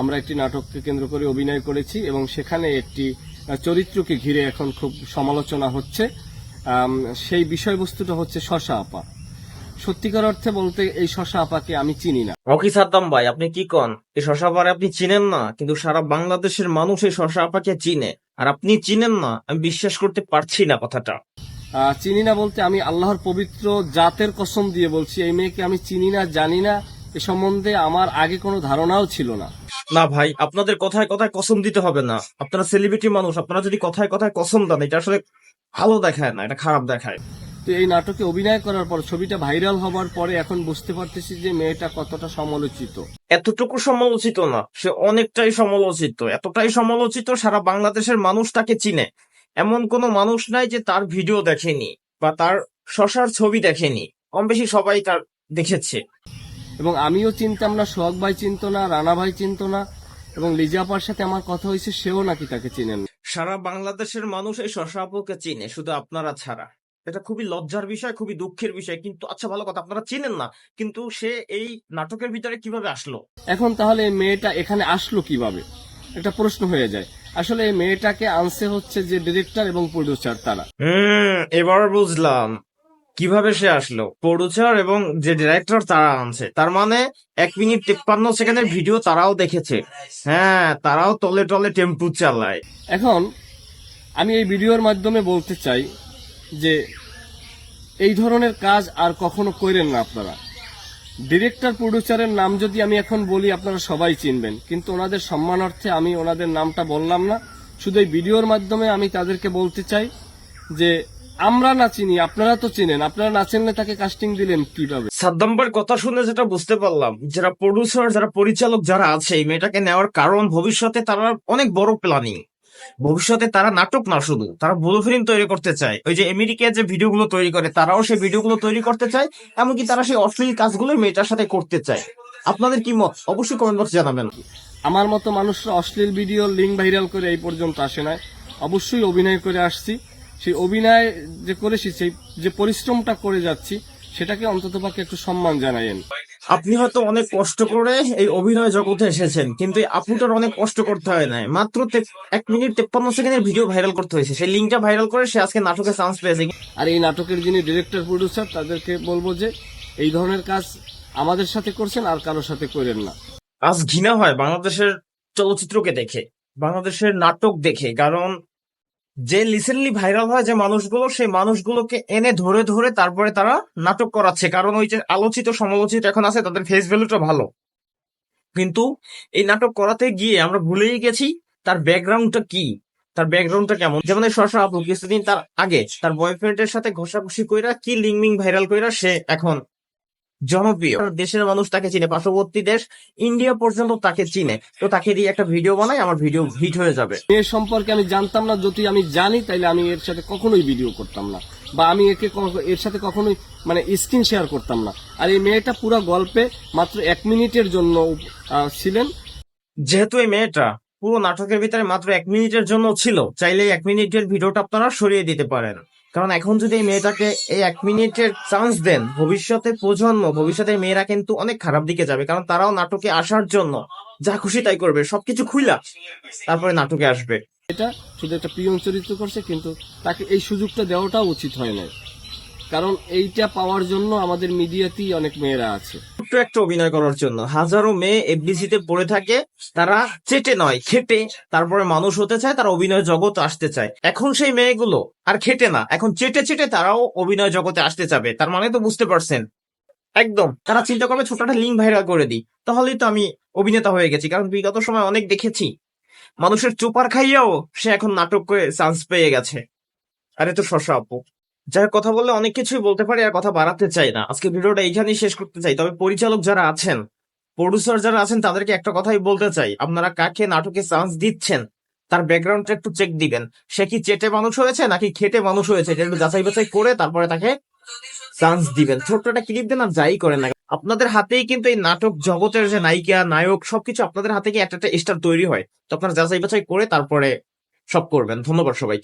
আমরা একটি নাটককে কেন্দ্র করে অভিনয় করেছি এবং সেখানে একটি চরিত্রকে ঘিরে এখন খুব সমালোচনা হচ্ছে। সেই বিষয়বস্তুটা হচ্ছে শশা আপা। সত্যিকার অর্থে বলতে এই শশা আপাকে আমি চিনি না। রকি সাদ্দাম ভাই আপনি কি কন? এই শশা আপারে আপনি চিনেন না কিন্তু সারা বাংলাদেশের মানুষ এই শশা আপাকে চিনে। আর আপনি চিনেন না আমি বিশ্বাস করতে পারছি না কথাটা। চিনি না বলতে আমি আল্লাহর পবিত্র জাতের কসম দিয়ে বলছি এই মেয়েকে আমি চিনি না জানি না এ সম্বন্ধে আমার আগে কোনো ধারণাও ছিল না। না ভাই আপনাদের কথায় কথায় কসম দিতে হবে না। আপনারা সেলিব্রিটি মানুষ আপনারা যদি কথায় কথায় কসম দেন এটা আসলে ভালো দেখায় না এটা খারাপ দেখায়। তো এই নাটকে অভিনয় করার পর ছবিটা ভাইরাল হবার পরে এখন বুঝতে পারতেছি যে মেয়েটা কতটা সমালোচিত। এতটুকু সমালোচিত না সে অনেকটাই সমালোচিত। এতটাই সমালোচিত সারা বাংলাদেশের মানুষ তাকে চিনে। এমন কোনো মানুষ নাই যে তার ভিডিও দেখেনি বা তার শশার ছবি দেখেনি। কম বেশি সবাই তার দেখেছে। এবং আমিও চিনতাম না সোহাগ ভাই চিনত না রানা ভাই চিনত না এবং লিজা আপার সাথে আমার কথা হয়েছে সেও নাকি তাকে চিনেন। সারা বাংলাদেশের মানুষ এই শশা আপুকে চিনে শুধু আপনারা ছাড়া। এটা খুবই লজ্জার বিষয় খুবই দুঃখের বিষয় কিন্তু আচ্ছা ভালো কথা আপনারা চিনেন না কিন্তু সে এই নাটকের ভিতরে কীভাবে আসলো? এখন তাহলে এই মেয়েটা এখানে আসলো কীভাবে? একটা প্রশ্ন হয়ে যায়। আসলে এই মেয়েটাকে আনছে হচ্ছে যে ডিরেক্টর এবং প্রডিউসার তারা। এবার বুঝলাম। কীভাবে সে আসলো? প্রডিউসার এবং যে ডিরেক্টর তারা আনছে, তার মানে এক মিনিট তিপ্পান্ন সেকেন্ডের ভিডিও তারাও দেখেছে। হ্যাঁ তারাও তলে টলে টেম্পু চালায়। এখন আমি এই ভিডিওর মাধ্যমে বলতে চাই যে এই ধরনের কাজ আর কখনো করেন না আপনারা। ডিরেক্টর প্রডিউসারের নাম যদি আমি এখন বলি, আপনারা সবাই চিনবেন। কিন্তু ওনাদের সম্মানার্থে আমি ওনাদের নামটা বললাম না। শুধু এই ভিডিওর মাধ্যমে আমি তাদেরকে বলতে চাই যে আমরা না চিনি আপনারা তো চিনেন। আপনারা না চিনলে তাকে কাস্টিং দিলেন কীভাবে? সাদ্দাম্বার কথা শুনে যেটা বুঝতে পারলাম যারা প্রডিউসার যারা পরিচালক যারা আছে এই মেয়েটাকে নেওয়ার কারণ ভবিষ্যতে তারা অনেক বড় প্ল্যানিং ভবিষ্যতে তারা নাটক না শুধু তারা ব্লু ফিল্ম তৈরি করতে চায়। ওই যে আমেরিকায় যে ভিডিওগুলো তৈরি করে তারাও সেই ভিডিওগুলো তৈরি করতে চায় এমনকি তারা সেই অশ্লীল কাজগুলো মেয়েটার সাথে করতে চায়। আপনাদের কি মত? অবশ্যই কমেন্ট বক্সে জানাবেন। আমার মতো মানুষরা অশ্লীল ভিডিও লিঙ্ক ভাইরাল করে এই পর্যন্ত আসে না অবশ্যই অভিনয় করে আসছি। সেই অভিনয় যে করেছি সেই যে পরিশ্রমটা করে যাচ্ছি সেটাকে অন্তত পক্ষে একটু সম্মান জানাইন আপনি হয়তো অনেক কষ্ট করে এই অভিনয় জগতে এসেছেন কিন্তু এই আপুটার অনেক কষ্ট করতে হয় না মাত্র এক মিনিট তেপ্পান্ন সেকেন্ডের ভিডিও ভাইরাল করতে হয়েছে। সেই লিঙ্কটা ভাইরাল করে সে আজকে নাটকে চান্স পেয়েছে। আর এই নাটকের যিনি ডিরেক্টর প্রডিউসার তাদেরকে বলব যে এই ধরনের কাজ আমাদের সাথে করছেন আর কারোর সাথে করেন না। আজ ঘৃণা হয় বাংলাদেশের চলচ্চিত্রকে দেখে বাংলাদেশের নাটক দেখে কারণ যে রিসেন্টলি ভাইরাল হয় যে মানুষগুলো, সেই মানুষগুলোকে এনে ধরে ধরে তারপরে তারা নাটক করাচ্ছে। কারণ ওই যে আলোচিত, সমালোচিত এখন আছে, তাদের ফেস ভ্যালুটা ভালো। কিন্তু এই নাটক করাতে গিয়ে আমরা ভুলেই গেছি, তার ব্যাকগ্রাউন্ডটা কি? তার ব্যাকগ্রাউন্ডটা কেমন? যেমন শশা আপু, কিছুদিন তার আগে তার বয়ফ্রেন্ডের সাথে ঘষাঘষি কইরা কি লিঙ্ক ভাইরাল কইরা সে এখন জনপ্রিয়। দেশের মানুষ তাকে চিনে পার্শ্ববর্তী দেশ ইন্ডিয়া পর্যন্ত তাকে চিনে। তো তাকে দিয়ে একটা ভিডিও বানাই আমার ভিডিও হিট হয়ে যাবে। মেয়ে সম্পর্কে আমি জানতাম না যদি আমি জানি তাইলে আমি এর সাথে কখনোই ভিডিও করতাম না। বা আমি একে এর সাথে কখনোই মানে স্ক্রিন শেয়ার করতাম না। আর এই মেয়েটা পুরো গল্পে মাত্র এক মিনিটের জন্য ছিলেন। যেহেতু এই মেয়েটা পুরো নাটকের ভিতরে মাত্র এক মিনিটের জন্য ছিল চাইলে এক মিনিটের ভিডিওটা আপনারা সরিয়ে দিতে পারেন। কারণ এখন যদি এই মেয়েটাকে এই এক মিনিটের চান্স দেন, ভবিষ্যতে প্রজন্ম, ভবিষ্যতে মেয়েরা কিন্তু অনেক খারাপ দিকে যাবে, কারণ তারাও নাটকে আসার জন্য যা খুশি তাই করবে, সবকিছু খুইলা তারপরে নাটকে আসবে। এটা শুধু একটা পিয়ন চরিত্র করছে, কিন্তু তাকে এই সুযোগটা দেওয়াটাও উচিত হয় না কারণ এইটা পাওয়ার জন্য আমাদের মিডিয়াতেই অনেক মেয়েরা আছে। একটা অভিনয় করার জন্য। হাজারো মেয়ে এফডিসিতে পড়ে থাকে, তারা চেটে নয়, খেটে তারপরে মানুষ হতে চায়, তারা অভিনয় জগৎ আসতে চায়। এখন সেই মেয়েগুলো আর খেটে না, এখন চেটে চেটে তারাও অভিনয় জগতে আসতে চাবে। তার মানে তো বুঝতে পারছেন? একদম। তারা চিন্তা করবে, ছোট একটা লিঙ্ক ভাইরাল করে দিই। তাহলেই তো আমি অভিনেতা হয়ে গেছি, কারণ বিগত সময় অনেক দেখেছি। মানুষের চোপার খাইয়াও সে এখন নাটক করে চান্স পেয়ে গেছে। আরে তো শশা আপু। যার কথা বললে অনেক কিছুই বলতে পারি আর কথা বাড়াতে চাই না। আজকে ভিডিওটা এইখানেই শেষ করতে চাই। তবে পরিচালক যারা আছেন প্রডিউসার যারা আছেন, তাদেরকে একটা কথাই বলতে চাই। আপনারা কাকে নাটকে চান্স দিচ্ছেন? তার ব্যাকগ্রাউন্ডটা একটু চেক দিবেন। সে কি চেটে মানুষ হয়েছে নাকি খেটে মানুষ হয়েছে? এটা একটু যাচাই বাছাই করে তারপরে তাকে চান্স দিবেন। ছোট্ট একটা ক্লিপ দেন আর যাই করেন না আপনাদের হাতেই কিন্তু এই নাটক জগতের যে নায়িকা, নায়ক, সবকিছু আপনাদের হাতে কি একটা একটা স্টার তৈরি হয়। তো আপনারা যাচাই বাছাই করে তারপরে সব করবেন। ধন্যবাদ সবাইকে।